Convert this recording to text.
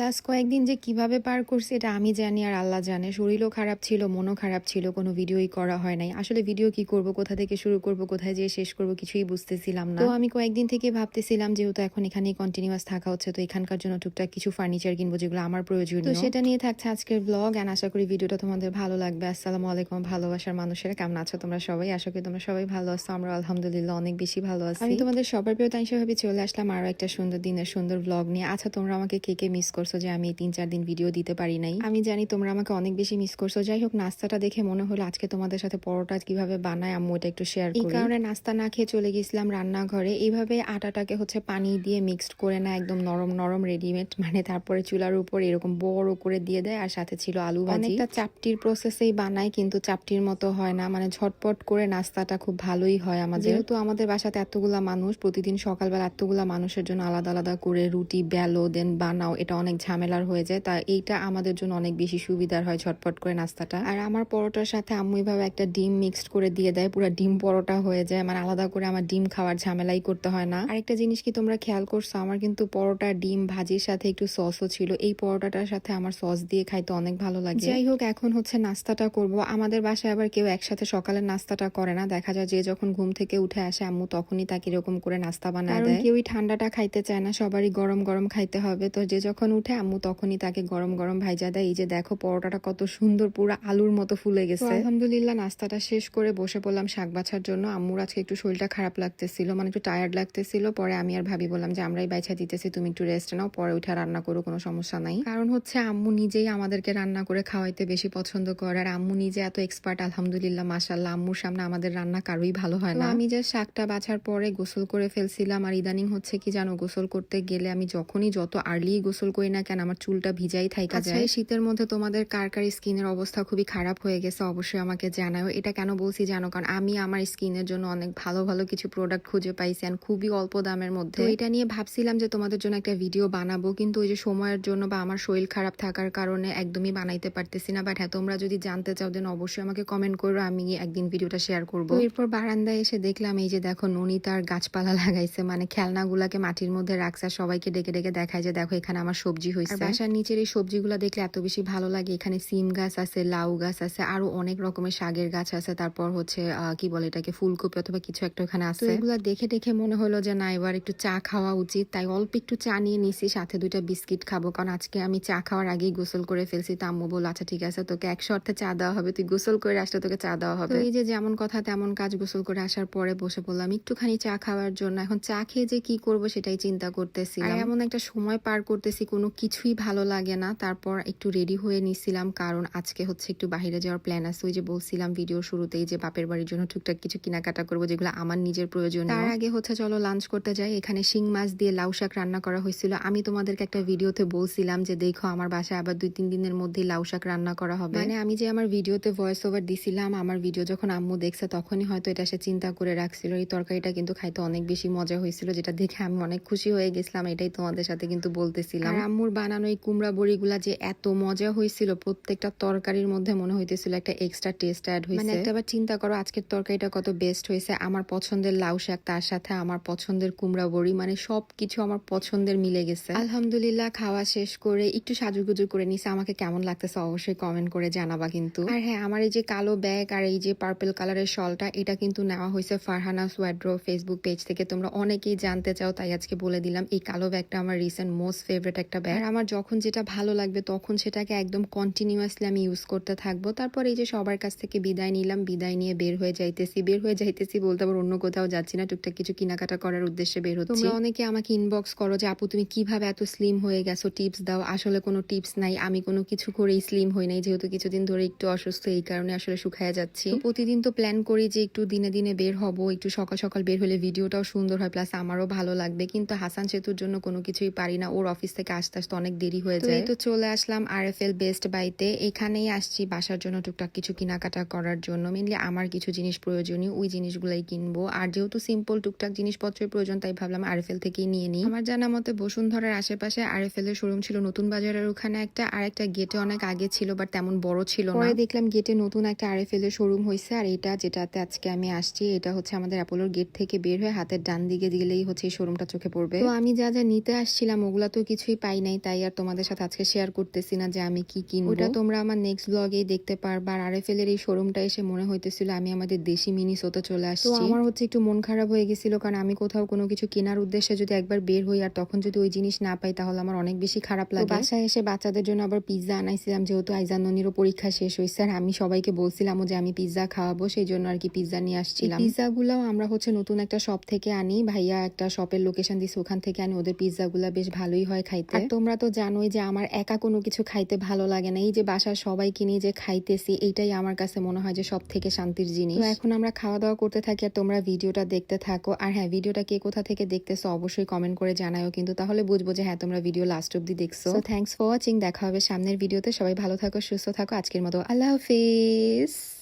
Last কয়েকদিন যে কীভাবে পার করছি এটা আমি জানি আর আল্লাহ জানে। শরীরও খারাপ ছিল মনও খারাপ ছিল কোনো ভিডিওই করা হয় নাই। আসলে ভিডিও কি করব কোথা থেকে শুরু করব কোথায় যেয়ে শেষ করব কিছুই বুঝতেছিলাম না। তো আমি কয়েকদিন থেকে ভাবতেছিলাম যেহেতু এখন এখানেই কন্টিনিউয়াস থাকা হচ্ছে তো এখানকার জন্য টুকটাক কিছু ফার্নিচার কিনবো যেগুলো আমার প্রয়োজন তো সেটা নিয়ে থাকছে আজকের ব্লগ অ্যান্ড আশা করি ভিডিওটা তোমাদের ভালো লাগবে। আসসালামু আলাইকুম ভালোবাসার মানুষেরা কেমন আছো তোমরা সবাই? আশা করি তোমরা সবাই ভালো আছো আমরা আলহামদুলিল্লাহ অনেক বেশি ভালো আছি। আমি তোমাদের সবার প্রিয় তাই ভাবে চলে আসলাম আরও একটা সুন্দর দিনের সুন্দর ব্লগ নিয়ে। আচ্ছা তোমরা আমাকে কে কে মিস করছ? যে আমি এই তিন চার দিন ভিডিও দিতে পারি নাই। আমি জানি তোমরা আমাকে অনেক বেশি মিস করছ। যাই হোক নাস্তাটা দেখে মনে হলো আজকে তোমাদের সাথে পরোটা কীভাবে বানায় আম্মু এটা একটু শেয়ার করি। এই কারণে নাস্তা না খেয়ে চলে গেছিলাম রান্নাঘরে। এইভাবে আটাটাকে হচ্ছে পানি দিয়ে মিক্সড করে না একদম নরম নরম রেডিমেড মানে তারপরে চুলার উপর এরকম বড় করে দিয়ে দেয় আর সাথে ছিল আলু ভাজি। অনেকটা চাপটির প্রসেসেই বানায় কিন্তু চাপটির মতো হয় না। মানে ঝটপট করে নাস্তাটা খুব ভালোই হয় আমাদের। যেহেতু আমাদের বাসাতে এতগুলা মানুষ প্রতিদিন সকালবেলা এতগুলা মানুষের জন্য আলাদা আলাদা করে রুটি বেলো দেন বানাও এটা অনেক ঝামেলার হয়ে যায় তা এইটা আমাদের জন্য অনেক বেশি সুবিধার হয় ঝটপট করে নাস্তাটা। আর আমার পরোটার সাথে আম্মু এইভাবে একটা ডিম মিক্সড করে দিয়ে দেয় পুরো ডিম পরোটা হয়ে যায় মানে আলাদা করে আমার ডিম খাওয়ার ঝামেলাই করতে হয় না। আরেকটা জিনিস কি তোমরা খেয়াল করছ আমার কিন্তু পরোটা ডিম ভাজির সাথে একটু সসও ছিল এই পরোটাটার সাথে আমার সস দিয়ে খাইতে অনেক ভালো লাগে। যাই হোক এখন হচ্ছে নাস্তাটা করব আমাদের বাসায় আবার কেউ একসাথে সকালের নাস্তাটা করে না দেখা যায় যে যখন ঘুম থেকে উঠে আসে আম্মু তখনই তাকে এরকম করে নাস্তা বানায় দেয়। কেউই ঠান্ডাটা খাইতে চায় না সবারই গরম গরম খাইতে হবে তো যে যখন উঠে আম্মু তখনই তাকে গরম গরম ভাইজা দেয়। এই যে দেখো পরোটাটা কত সুন্দর পুরো আলুর মতো ফুলে গেছে। আলহামদুলিল্লাহ নাস্তাটা শেষ করে বসে পড়লাম শাক বাছার জন্য। আম্মুর আজকে একটু শরীরটা খারাপ লাগতেছিল মানে একটু টায়ার্ড লাগতেছিল। পরে আমি আর ভাবি বললাম যে আমরাই বাইছা দিতেছি তুমি একটু রেস্ট নাও পরে উঠে রান্না করো কোনো সমস্যা নাই। কারণ হচ্ছে আম্মু নিজেই আমাদেরকে রান্না করে খাওয়াইতে বেশি পছন্দ করে আর আম্মু নিজে এত এক্সপার্ট আলহামদুলিল্লাহ মাসাল্লাহ আম্মুর সামনে আমাদের রান্না কারোই ভালো হয় না। আমি যে শাকটা বাছার পরে গোসল করে ফেলছিলাম আর ইদানিং হচ্ছে কি জানো গোসল করতে গেলে আমি যখনই যত আর্লি গোসল করি না কেন? আমার চুলটা ভিজাই থাইকা যায়। এই শীতের মধ্যে তোমাদের কার কার স্কিনের অবস্থা খুবই খারাপ হয়ে গেছে অবশ্যই আমাকে জানাও। এটা কেন বলছি জানো? কারণ আমি আমার স্কিনের জন্য অনেক ভালো ভালো কিছু প্রোডাক্ট খুঁজে পাইছি and খুবই অল্প দামের মধ্যে। এটা নিয়ে ভাবছিলাম যে তোমাদের জন্য একটা ভিডিও বানাবো কিন্তু ওই যে সময়ের জন্য বা আমার শরীর খারাপ থাকার কারণে একদমই বানাইতে পারতেছি না। বাট হ্যাঁ তোমরা যদি জানতে চাও দেন অবশ্যই আমাকে কমেন্ট করো আমি একদিন ভিডিওটা শেয়ার করব। এরপর বারান্দায় এসে দেখলাম এই যে দেখো ননি তার গাছপালা লাগাইছে। মানে খেলনাগুলাকে মাটির মধ্যে রাখছে সবাইকে ডেকে ডেকে দেখায় যে দেখো এখানে আমার সবজি হয়েছে বাসার নিচের এই সবজিগুলো দেখলে এত বেশি ভালো লাগে। এখানে সিম গাছ আছে লাউ গাছ আছে আরও অনেক রকমের শাকের গাছ আছে। তারপর হচ্ছে কি বলে এটাকে ফুলকপি অথবা কিছু একটা ওখানে আছে। এগুলা দেখে দেখে মনে হলো যে না এবার একটু চা খাওয়া উচিত। তাই অল্প একটু চা নিয়ে নিছি সাথে দুইটা বিস্কিট খাব। কারণ আজকে আমি চা খাওয়ার আগেই গোসল করে ফেলছি। তো আম্মু বলল আচ্ছা ঠিক আছে তোকে একশো অর্থে চা দেওয়া হবে। তুই গোসল করে আসলে তোকে চা দেওয়া হবে। এই যে যেমন কথা তেমন কাজ গোসল করে আসার পরে বসে পড়লাম। একটুখানি চা খাওয়ার জন্য। এখন চা খেয়ে যে কি করব সেটাই চিন্তা করতেছি এমন একটা সময় পার করতেছি কোনো কিছুই ভালো লাগে না। তারপর একটু রেডি হয়ে নিছিলাম কারণ আজকে হচ্ছে একটু বাইরে যাওয়ার প্ল্যান আছে। ওই যে বলছিলাম ভিডিও শুরুতেই যে বাপের বাড়ির জন্য টুকটাক কিছু কেনাকাটা করব যেগুলো আমার নিজের প্রয়োজন তার আগে হচ্ছে চলো লাঞ্চ করতে যাই। এখানে শিং মাছ দিয়ে লাউ শাক রান্না করা হয়েছিল। আমি তোমাদেরকে একটা ভিডিওতে বলছিলাম যে দেখো আমার বাসায় আবার দুই তিন দিনের মধ্যেই লাউ শাক রান্না করা হবে। মানে আমি যে আমার ভিডিওতে ভয়েস ওভার দিছিলাম আমার ভিডিও যখন আম্মু দেখছে তখনই হয়তো এটা সে চিন্তা করে রাখছিল। এই তরকারিটা কিন্তু খাইতে অনেক বেশি মজা হয়েছিল যেটা দেখে আমি অনেক খুশি হয়ে গেছিলাম। এটাই তোমাদের সাথে কিন্তু বলতেছিলাম। আম্মুর বানানো এই কুমড়া বড়িগুলা যে এত মজা হয়েছিল প্রত্যেকটা তরকারির মধ্যে মনে হইতেছিল একটা এক্সট্রা টেস্ট অ্যাড হয়েছে মানে একটা চিন্তা করো আজকের তরকারিটা কত বেস্ট হয়েছে আমার পছন্দের লাউ শাক তার সাথে আমার পছন্দের কুমড়া বড়ি মানে সবকিছু আমার পছন্দের মিলে গেছে। আলহামদুলিল্লাহ খাওয়া শেষ করে একটু সাজুগুজু করে নিছে আমাকে কেমন লাগতেছে অবশ্যই কমেন্ট করে জানাবা কিন্তু। আর হ্যাঁ আমার এই যে কালো ব্যাগ আর এই যে পার্পল কালারের শলটা এটা কিন্তু নেওয়া হয়েছে ফারহানা সোয়াড্রো ফেসবুক পেজ থেকে তোমরা অনেকেই জানতে চাও তাই আজকে বলে দিলাম এই কালো ব্যাগটা আমার রিসেন্ট মোস্ট ফেভারিট একটা আর আমার যখন যেটা ভালো লাগবে তখন সেটাকে একদম কন্টিনিউয়াসলি আমি ইউজ করতে থাকব। তারপর এই যে সবার কাছ থেকে বিদায় নিলাম বিদায় নিয়ে বের হয়ে যাইতেছি। বের হয়ে যাইতেছি বলতে আবার অন্য কোথাও যাচ্ছি না টুকটাক কিছু কেনাকাটা করার উদ্দেশ্যে বের হচ্ছি। তোমরা অনেকে আমাকে ইনবক্স করো যে আপু তুমি কীভাবে এত স্লিম হয়ে গেছো? টিপস দাও। আসলে কোনো টিপস নাই। আমি কোনো কিছু করেই স্লিম হই নাই। যেহেতু কিছুদিন ধরে একটু অসুস্থ এই কারণে আসলে শুকায়া যাচ্ছি। প্রতিদিন তো প্ল্যান করি যে একটু দিনে দিনে বের হব একটু সকাল সকাল বের হলে ভিডিওটাও সুন্দর হয় প্লাস আমারও ভালো লাগবে। কিন্তু হাসান সেতুর জন্য কোনো কিছুই পারি না। ওর অফিস থেকে আসতে আসতে অনেক দেরি হয়ে যায়। তো চলে আসলাম আর এফ এল বেস্ট বাইতে এখানেই আসছি বাসার জন্য টুকটাক কিছু কেনাকাটা করার জন্য। মেনলি আমার কিছু জিনিস প্রয়োজনীয় ওই জিনিসগুলাই কিনবো। আর যেহেতু সিম্পল টুকটাক জিনিসপত্রের প্রয়োজন তাই ভাবলাম আর এফ এল থেকেই নিয়ে নিই। আমার জানা মতে বসুন্ধরার আশেপাশে আর এফ এল এর শোরুম ছিল নতুন বাজারের ওখানে একটা আর একটা গেটে অনেক আগে ছিল বাট তেমন বড় ছিল না। দেখলাম গেটে নতুন একটা আর এফ এল এর শোরুম হয়েছে আর এটা যেটাতে আজকে আমি আসছি এটা হচ্ছে আমাদের অ্যাপোলোর গেট থেকে বের হয়ে হাতের ডান দিকে গেলেই হচ্ছে এই শোরুমটা চোখে পড়বে। তো আমি যা যা নিতে আসছিলাম ওগুলা তো কিছুই পাই নাই তাই আর তোমাদের সাথে আজকে শেয়ার করতেছি না যে আমি কি কিনবো। ওটা তোমরা আমার নেক্সট ব্লগেই দেখতে পারবা। আর আরএফএল এর এই শোরুমটা এসে মনে হইতেছিল আমি আমাদের দেশি মিনিসোতে চলে আসছি। তো আমার হচ্ছে একটু মন খারাপ হয়ে গেছিল কারণ আমি কোথাও কোনো কিছু কেনার উদ্দেশ্যে যদি একবার বের হই আর তখন যদি ওই জিনিস না পাই তাহলে আমার অনেক বেশি খারাপ লাগে। বাসায় এসে বাচ্চাদের জন্য আবার পিৎজা আনাইছিলাম যেহেতু আইজাননিরও পরীক্ষা শেষ হয়েছে আর আমি সবাইকে বলছিলাম যে আমি পিৎজা খাওয়াবো সেই জন্য আর কি পিৎজা নিয়ে আসছিলাম। পিৎজা গুলাও আমরা হচ্ছে নতুন একটা শপ থেকে আনি। ভাইয়া একটা শপের লোকেশন দিছে ওখান থেকে আনি। ওদের পিৎজা গুলা বেশ ভালোই হয় খাইতে। তোমরা তো জানোই যে আমার একা কোনো কিছু খাইতে ভালো লাগে না। এই যে বাসার সবাই কিনে যে খাইতেছি এইটাই আমার কাছে মনে হয় যে সব থেকে শান্তির জিনিস। তো এখন আমরা খাওয়া দাওয়া করতে থাকি আর তোমরা ভিডিওটা দেখতে থাকো। আর হ্যাঁ ভিডিওটা কে কোথা থেকে দেখতেছো অবশ্যই কমেন্ট করে জানাও কিন্তু। তাহলে বুঝব যে হ্যাঁ তোমরা ভিডিও লাস্ট অব্দি দেখছ। থ্যাংকস ফর ওয়াচিং দেখা হবে সামনের ভিডিওতে। সবাই ভালো থাকো সুস্থ থাকো। আজকের মতো আল্লাহ হাফিজ।